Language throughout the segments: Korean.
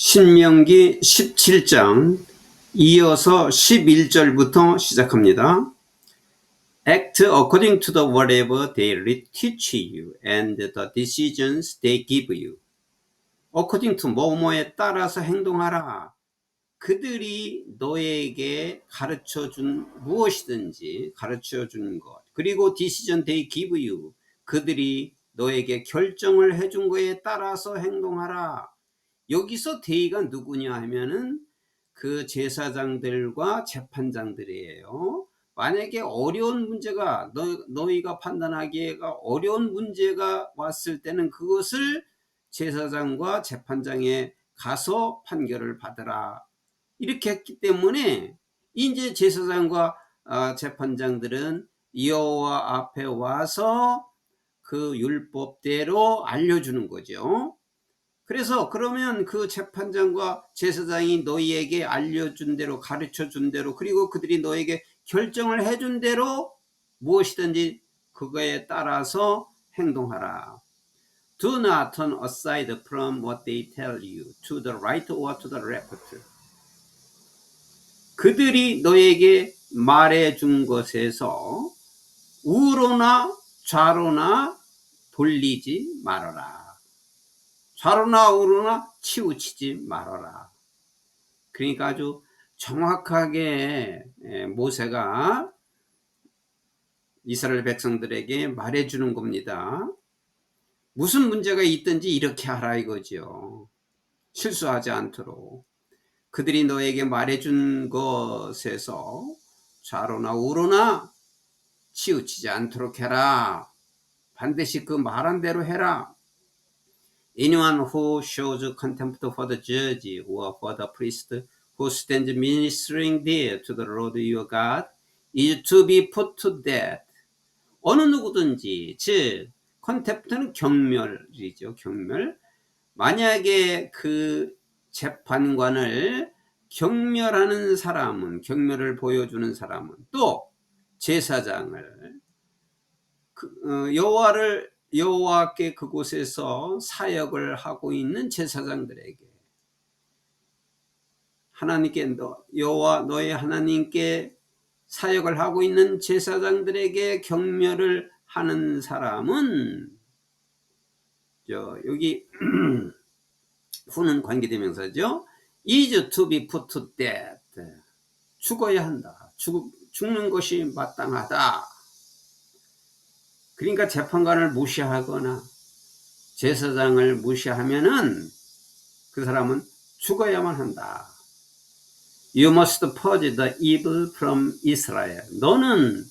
신명기 17장 이어서 11절부터 시작합니다. Act according to the whatever they teach you and the decisions they give you. according to 뭐뭐에 따라서 행동하라. 그들이 너에게 가르쳐 준 무엇이든지 가르쳐 준 것. 그리고 decision they give you. 그들이 너에게 결정을 해준 거에 따라서 행동하라. 여기서 대의가 누구냐 하면은 그 제사장들과 재판장들이에요. 만약에 어려운 문제가 너, 너희가 판단하기가 어려운 문제가 왔을 때는 그것을 제사장과 재판장에 가서 판결을 받으라. 이렇게 했기 때문에 이제 제사장과 아, 재판장들은 여호와 앞에 와서 그 율법대로 알려주는 거죠. 그래서 그러면 그 재판장과 제사장이 너희에게 알려준 대로 가르쳐 준 대로 그리고 그들이 너에게 결정을 해준 대로 무엇이든지 그거에 따라서 행동하라. Do not turn aside from what they tell you to the right or to the left. 그들이 너에게 말해 준 것에서 우로나 좌로나 돌리지 말아라. 좌로나 우로나 치우치지 말아라. 그러니까 아주 정확하게 모세가 이스라엘 백성들에게 말해주는 겁니다. 무슨 문제가 있든지 이렇게 하라 이거죠. 실수하지 않도록. 그들이 너에게 말해준 것에서 좌로나 우로나 치우치지 않도록 해라. 반드시 그 말한 대로 해라. Anyone who shows contempt for the judge or for the priest who stands ministering there to the Lord your God is to be put to death. 어느 누구든지, 즉, contempt는 경멸이죠, 경멸. 만약에 그 재판관을 경멸하는 사람은, 경멸을 보여주는 사람은, 또 제사장을, 그, 어, 여호와를 여호와께 그곳에서 사역을 하고 있는 제사장들에게 하나님께 너 여호와 너의 하나님께 사역을 하고 있는 제사장들에게 경멸을 하는 사람은 저 여기 후는 관계대명사죠. is to be put death. 죽어야 한다. 죽, 죽는 것이 마땅하다. 그러니까 재판관을 무시하거나 제사장을 무시하면은 그 사람은 죽어야만 한다. You must purge the evil from Israel. 너는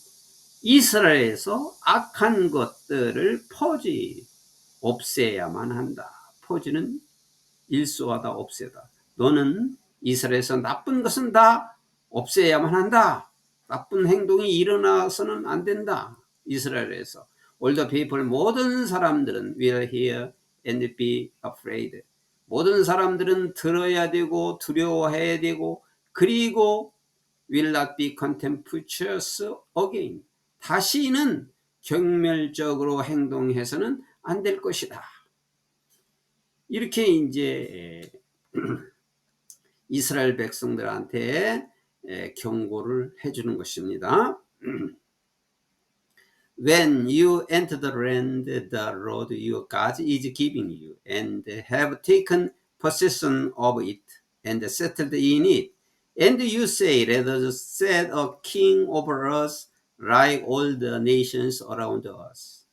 이스라엘에서 악한 것들을 퍼지 없애야만 한다. 퍼지는 일소하다 없애다. 너는 이스라엘에서 나쁜 것은 다 없애야만 한다. 나쁜 행동이 일어나서는 안 된다. 이스라엘에서. All the people 모든 사람들은 will hear and be afraid. 모든 사람들은 들어야 되고 두려워해야 되고 그리고 will not be contemptuous again. 다시는 경멸적으로 행동해서는 안 될 것이다. 이렇게 이제 이스라엘 백성들한테 경고를 해주는 것입니다. when you enter the land the Lord your God is giving you, and have taken possession of it, and settled in it, and you say, Let us set a king over us, like all the nations around us.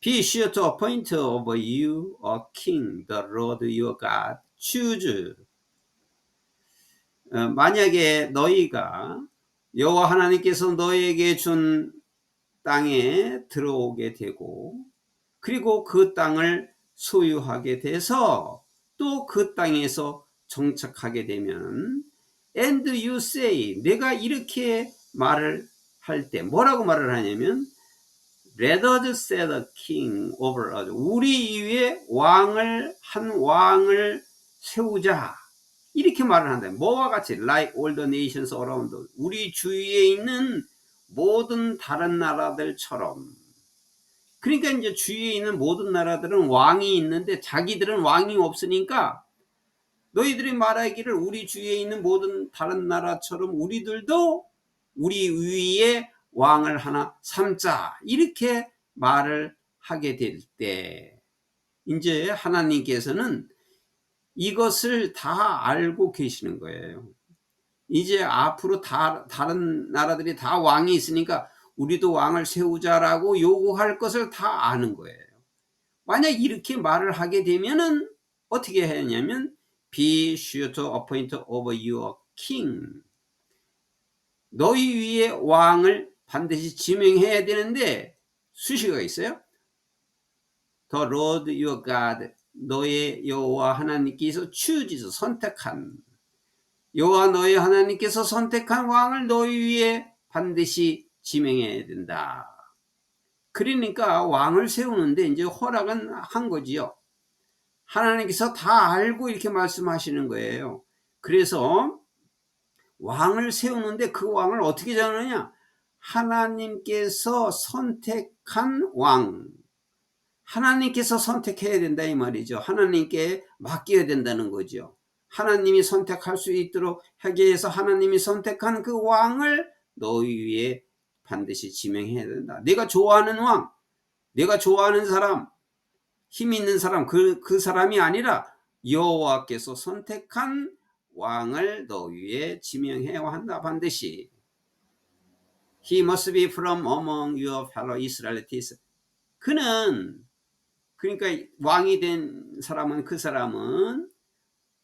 Be sure to appoint over you a king, the Lord your God choose. 어, 만약에 너희가 여호와 하나님께서 너희에게 준 땅에 들어오게 되고 그리고 그 땅을 소유하게 돼서 또 그 땅에서 정착하게 되면 and you say 내가 이렇게 말을 할 때 뭐라고 말을 하냐면 let us set a king over us 우리 위에 왕을 한 왕을 세우자. 이렇게 말을 한다. 뭐와 같이? Like all the nations around 우리 주위에 있는 모든 다른 나라들처럼 그러니까 이제 주위에 있는 모든 나라들은 왕이 있는데 자기들은 왕이 없으니까 너희들이 말하기를 우리 주위에 있는 모든 다른 나라처럼 우리들도 우리 위에 왕을 하나 삼자 이렇게 말을 하게 될 때 이제 하나님께서는 이것을 다 알고 계시는 거예요. 이제 앞으로 다, 다른 나라들이 다 왕이 있으니까 우리도 왕을 세우자라고 요구할 것을 다 아는 거예요. 만약 이렇게 말을 하게 되면은 어떻게 했냐면 be sure to appoint over your king. 너희 위에 왕을 반드시 지명해야 되는데 수식어가 있어요. The Lord your God 너의 여호와 하나님께서 choose 선택한 여호와 너희 하나님께서 선택한 왕을 너희 위에 반드시 지명해야 된다. 그러니까 왕을 세우는데 이제 허락은 한 거지요. 하나님께서 다 알고 이렇게 말씀하시는 거예요. 그래서 왕을 세우는데 그 왕을 어떻게 정하느냐? 하나님께서 선택한 왕. 하나님께서 선택해야 된다 이 말이죠. 하나님께 맡겨야 된다는 거죠. 하나님이 선택할 수 있도록 위해서 하나님이 선택한 그 왕을 너희 위에 반드시 지명해야 된다. 내가 좋아하는 왕, 내가 좋아하는 사람, 힘 있는 사람, 그, 그 사람이 아니라 여호와께서 선택한 왕을 너희 위에 지명해야 한다. 반드시. He must be from among your fellow Israelites. 그는 그러니까 왕이 된 사람은 그 사람은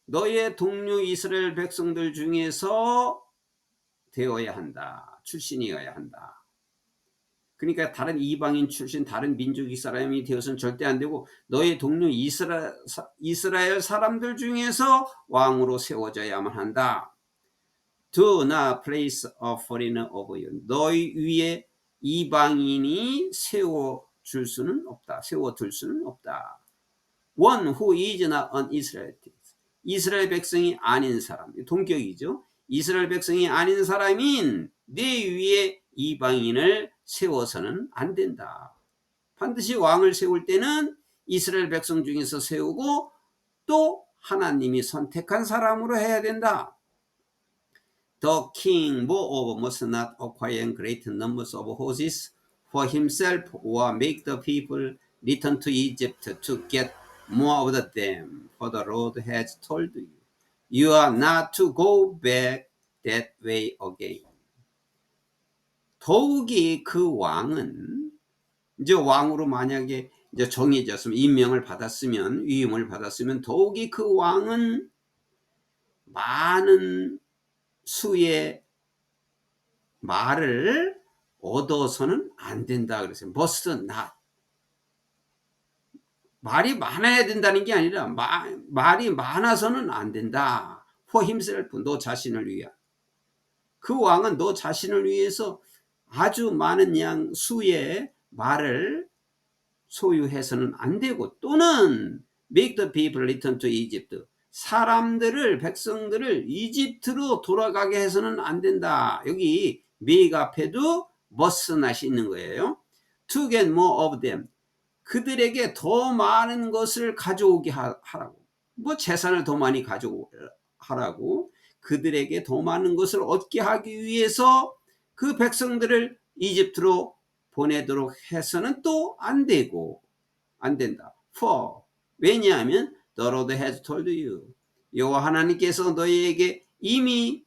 너의 동료 이스라엘 백성들 중에서 되어야 한다. 출신이어야 한다. 그러니까 다른 이방인 출신 다른 민족이 사람이 되어서는 절대 안 되고 너의 동료 이스라, 이스라엘 사람들 중에서 왕으로 세워져야만 한다. Do not place a foreigner over you. 너희 위에 이방인이 세워줄 수는 없다. 세워둘 수는 없다. One who is not an Israelite. 이스라엘 백성이 아닌 사람, 동격이죠. 이스라엘 백성이 아닌 사람인 내 위에 이방인을 세워서는 안 된다. 반드시 왕을 세울 때는 이스라엘 백성 중에서 세우고 또 하나님이 선택한 사람으로 해야 된다. The king moreover must not acquire great numbers of horses for himself or make the people return to Egypt to get more of them. For the Lord has told you, you are not to go back that way again. 더욱이 그 왕은 이제 왕으로 만약에 이제 정해졌으면 임명을 받았으면 위임을 받았으면 더욱이 그 왕은 많은 수의 말을 얻어서는 안 된다 그랬어요. must not. 말이 많아야 된다는 게 아니라 마, 말이 많아서는 안 된다. for himself 너 자신을 위한. 그 왕은 너 자신을 위해서 아주 많은 양 수의 말을 소유해서는 안 되고 또는 make the people return to Egypt. 사람들을 백성들을 이집트로 돌아가게 해서는 안 된다. 여기 make 앞에도 must not이 있는 거예요. to get more of them. 그들에게 더 많은 것을 가져오게 하라고. 뭐 재산을 더 많이 가져오라고. 그들에게 더 많은 것을 얻게 하기 위해서 그 백성들을 이집트로 보내도록 해서는 또 안 되고 안 된다. For 왜냐하면 The Lord has told you 여호와 하나님께서 너희에게 이미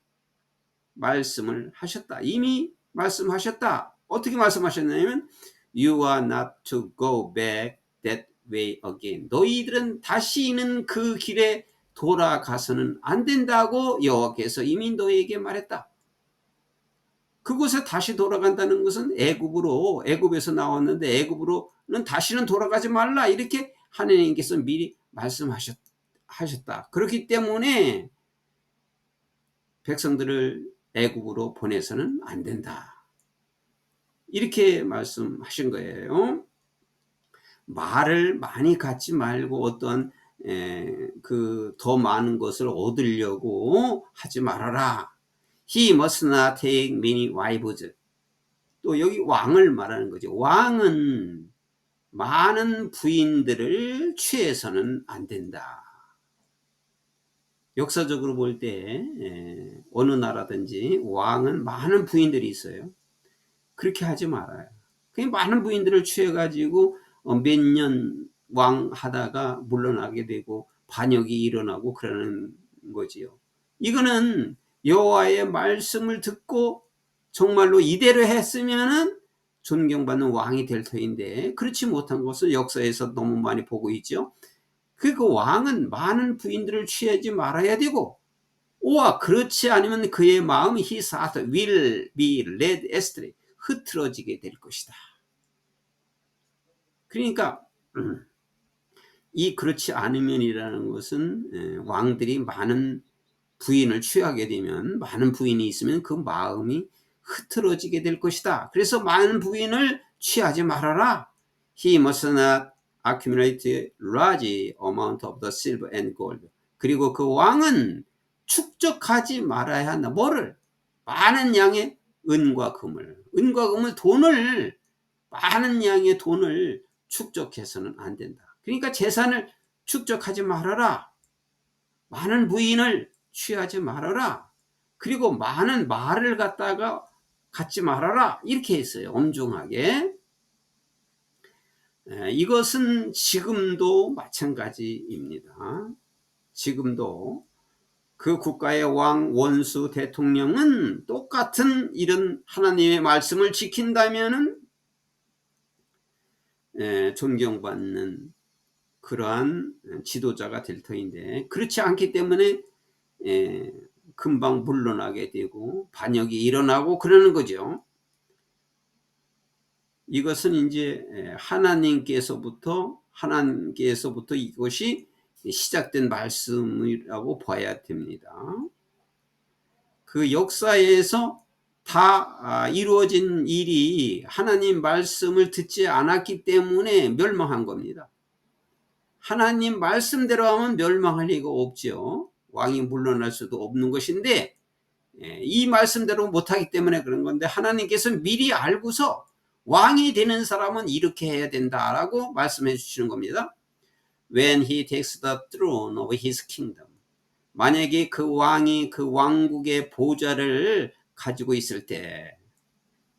말씀을 하셨다. 이미 말씀하셨다. 어떻게 말씀하셨냐면 You are not to go back that way again. 너희들은 다시는 그 길에 돌아가서는 안 된다고 여호와께서 이미 너희에게 말했다. 그곳에 다시 돌아간다는 것은 애굽으로 애굽에서 나왔는데 애굽으로는 다시는 돌아가지 말라 이렇게 하나님께서 미리 말씀하셨다. 그렇기 때문에 백성들을 애굽으로 보내서는 안 된다. 이렇게 말씀하신 거예요. 말을 많이 갖지 말고 어떤 그 더 많은 것을 얻으려고 하지 말아라. He must not take many wives. 또 여기 왕을 말하는 거죠. 왕은 많은 부인들을 취해서는 안 된다. 역사적으로 볼 때 어느 나라든지 왕은 많은 부인들이 있어요. 그렇게 하지 말아요. 그 많은 부인들을 취해가지고 어, 몇년 왕 하다가 물러나게 되고 반역이 일어나고 그러는 거지요. 이거는 여호와의 말씀을 듣고 정말로 이대로 했으면은 존경받는 왕이 될 터인데 그렇지 못한 것을 역사에서 너무 많이 보고 있죠. 그, 그 왕은 많은 부인들을 취하지 말아야 되고 오와 그렇지 않으면 그의 마음이 he will be led astray 흐트러지게 될 것이다. 그러니까 음, 이 그렇지 않으면이라는 것은 왕들이 많은 부인을 취하게 되면 많은 부인이 있으면 그 마음이 흐트러지게 될 것이다. 그래서 많은 부인을 취하지 말아라. He must not accumulate large amount of the silver and gold. 그리고 그 왕은 축적하지 말아야 한다. 뭐를? 많은 양의 은과 금을. 은과 금을 돈을 많은 양의 돈을 축적해서는 안 된다. 그러니까 재산을 축적하지 말아라. 많은 부인을 취하지 말아라. 그리고 많은 말을 갖다가 갖지 말아라. 이렇게 했어요. 엄중하게. 이것은 지금도 마찬가지입니다. 지금도 그 국가의 왕, 원수, 대통령은 똑같은 이런 하나님의 말씀을 지킨다면은 존경받는 그러한 지도자가 될 터인데 그렇지 않기 때문에 금방 물러나게 되고 반역이 일어나고 그러는 거죠. 이것은 이제 하나님께서부터 하나님께서부터 이것이 시작된 말씀이라고 봐야 됩니다. 그 역사에서 다 아, 이루어진 일이 하나님 말씀을 듣지 않았기 때문에 멸망한 겁니다. 하나님 말씀대로 하면 멸망할 리가 없죠. 왕이 물러날 수도 없는 것인데 예, 이 말씀대로 못하기 때문에 그런 건데 하나님께서 미리 알고서 왕이 되는 사람은 이렇게 해야 된다라고 말씀해 주시는 겁니다. When he takes the throne of his kingdom. 만약에 그 왕이 그 왕국의 보좌를 가지고 있을 때,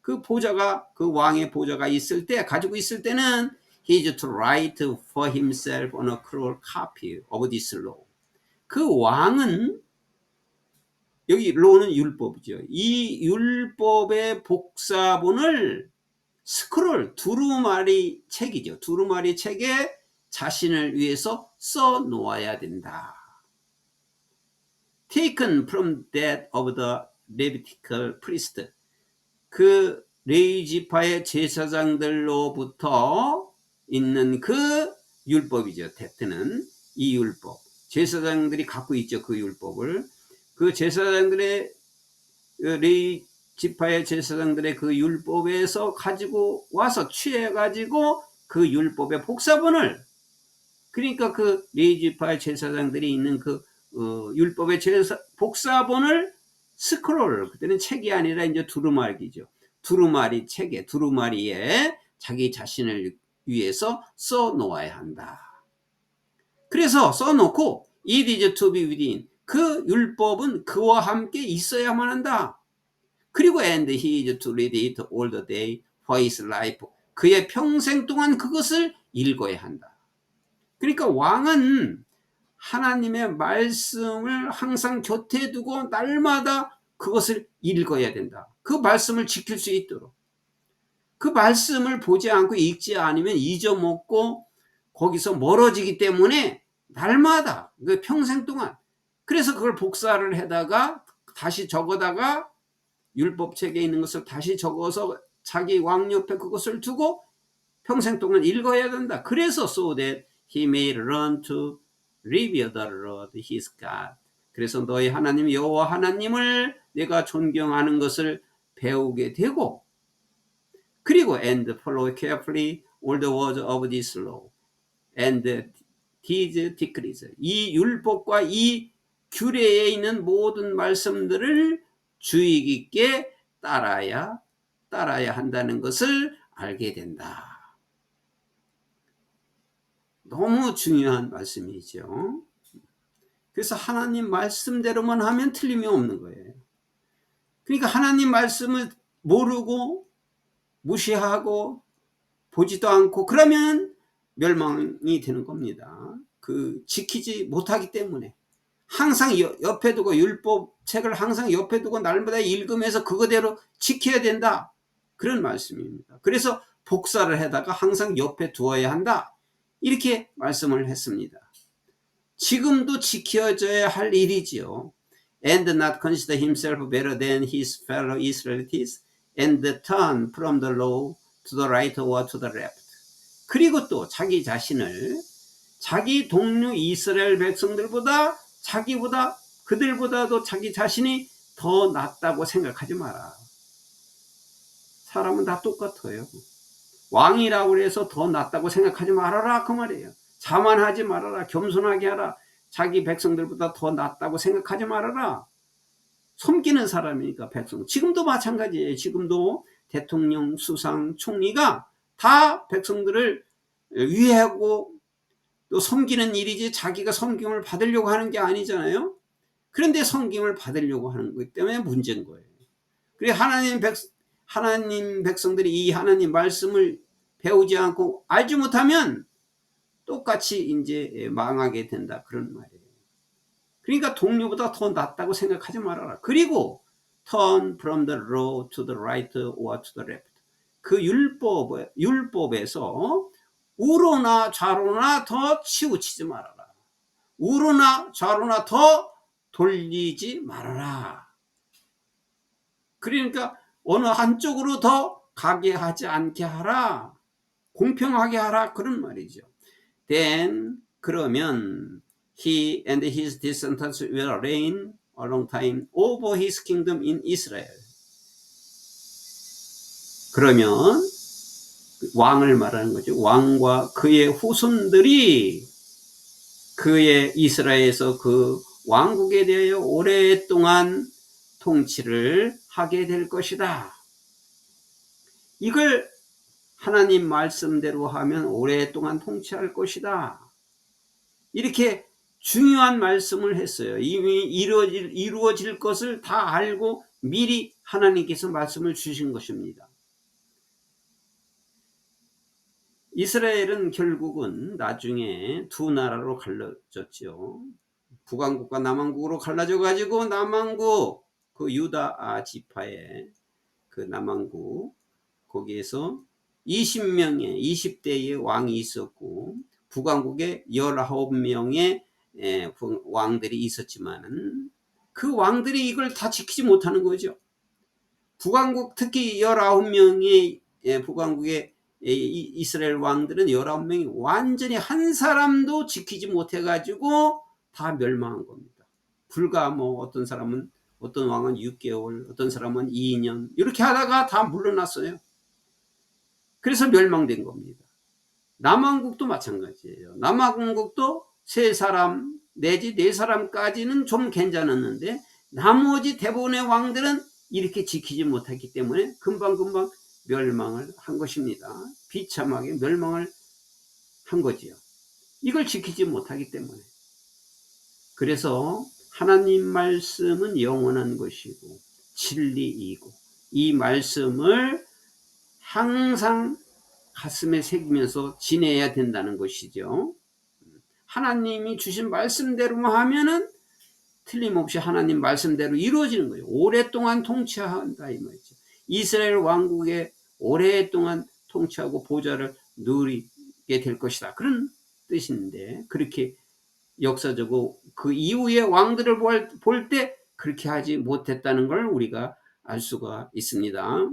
그 보좌가, 그 왕의 보좌가 있을 때, 가지고 있을 때는 he is to write for himself on a cruel copy of this law. 그 왕은 여기 로는 율법이죠. 이 율법의 복사본을 스크롤 두루마리 책이죠. 두루마리 책에 자신을 위해서 써 놓아야 된다. Taken from that of the Levitical priest. 그 레이지파의 제사장들로부터 있는 그 율법이죠. 테트는 이 율법. 제사장들이 갖고 있죠. 그 율법을. 그 제사장들의 그 레이 지파의 제사장들의 그 율법에서 가지고 와서 취해 가지고 그 율법의 복사본을 그러니까 그 레이지파의 제사장들이 있는 그 어, 율법의 제사, 복사본을 스크롤 그때는 책이 아니라 이제 두루마리죠. 두루마리 책에 두루마리에 자기 자신을 위해서 써 놓아야 한다. 그래서 써 놓고 it is to be within 그 율법은 그와 함께 있어야만 한다. 그리고 and he is to read it all the day for his life. 그의 평생 동안 그것을 읽어야 한다. 그러니까 왕은 하나님의 말씀을 항상 곁에 두고 날마다 그것을 읽어야 된다. 그 말씀을 지킬 수 있도록. 그 말씀을 보지 않고 읽지 않으면 잊어먹고 거기서 멀어지기 때문에 날마다 그 평생 동안 그래서 그걸 복사를 해다가 다시 적어다가 율법책에 있는 것을 다시 적어서 자기 왕 옆에 그것을 두고 평생 동안 읽어야 된다. 그래서 that he may learn to revere the Lord his God. 그래서 너희 하나님 여호와 하나님을 내가 존경하는 것을 배우게 되고 그리고 and follow carefully all the words of this law and these decrees 이 율법과 이 규례에 있는 모든 말씀들을 주의 깊게 따라야 따라야 한다는 것을 알게 된다. 너무 중요한 말씀이죠. 그래서 하나님 말씀대로만 하면 틀림이 없는 거예요. 그러니까 하나님 말씀을 모르고 무시하고 보지도 않고 그러면 멸망이 되는 겁니다. 그 지키지 못하기 때문에 항상 옆에 두고 율법 책을 항상 옆에 두고 날마다 읽으면서 그거대로 지켜야 된다. 그런 말씀입니다. 그래서 복사를 해다가 항상 옆에 두어야 한다. 이렇게 말씀을 했습니다. 지금도 지켜져야 할 일이지요. And not consider himself better than his fellow Israelites and turn from the law to the right or to the left. 그리고 또 자기 자신을 자기 동료 이스라엘 백성들보다 자기보다 그들보다도 자기 자신이 더 낫다고 생각하지 마라. 사람은 다 똑같아요. 왕이라고 해서 더 낫다고 생각하지 말아라 그 말이에요. 자만하지 말아라. 겸손하게 하라. 자기 백성들보다 더 낫다고 생각하지 말아라. 섬기는 사람이니까 백성. 지금도 마찬가지예요. 지금도 대통령, 수상, 총리가 다 백성들을 위하고 또 섬기는 일이지 자기가 섬김을 받으려고 하는 게 아니잖아요. 그런데 섬김을 받으려고 하는 거기 때문에 문제인 거예요. 그래 하나님 백 하나님 백성들이 이 하나님 말씀을 배우지 않고 알지 못하면 똑같이 이제 망하게 된다 그런 말이에요. 그러니까 동료보다 더 낫다고 생각하지 말아라. 그리고 turn from the law to the right or to the left. 그 율법 율법에서 우로나 좌로나 더 치우치지 말아라. 우로나 좌로나 더 돌리지 말아라. 그러니까 어느 한쪽으로 더 가게 하지 않게 하라. 공평하게 하라. 그런 말이죠. Then 그러면 he and his descendants will reign a long time over his kingdom in Israel. 그러면 왕을 말하는 거죠. 왕과 그의 후손들이 그의 이스라엘에서 그 왕국에 대하여 오랫동안 통치를 하게 될 것이다. 이걸 하나님 말씀대로 하면 오랫동안 통치할 것이다. 이렇게 중요한 말씀을 했어요. 이미 이루어질, 이루어질 것을 다 알고 미리 하나님께서 말씀을 주신 것입니다. 이스라엘은 결국은 나중에 두 나라로 갈라졌죠. 북왕국과 남왕국으로 갈라져 가지고 남왕국 그 유다 아, 지파의 그 남왕국 거기에서 20명의 20대의 왕이 있었고 북왕국에 19명의 왕들이 있었지만은 그 왕들이 이걸 다 지키지 못하는 거죠. 북왕국 특히 19명의 북왕국의 이스라엘 왕들은 19명이 완전히 한 사람도 지키지 못해 가지고 다 멸망한 겁니다. 불과 뭐 어떤 사람은 어떤 왕은 6개월, 어떤 사람은 2년 이렇게 하다가 다 물러났어요. 그래서 멸망된 겁니다. 남한국도 마찬가지예요. 남한국도 세 사람 내지 네 사람까지는 좀 괜찮았는데 나머지 대부분의 왕들은 이렇게 지키지 못했기 때문에 금방금방 멸망을 한 것입니다. 비참하게 멸망을 한 거지요. 이걸 지키지 못하기 때문에. 그래서 하나님 말씀은 영원한 것이고 진리이고 이 말씀을 항상 가슴에 새기면서 지내야 된다는 것이죠. 하나님이 주신 말씀대로만 하면은 틀림없이 하나님 말씀대로 이루어지는 거예요. 오랫동안 통치한다 이 말이죠. 이스라엘 왕국에 오랫동안 통치하고 보좌를 누리게 될 것이다. 그런 뜻인데 그렇게 역사적으로 그 이후의 왕들을 볼 때 그렇게 하지 못했다는 걸 우리가 알 수가 있습니다.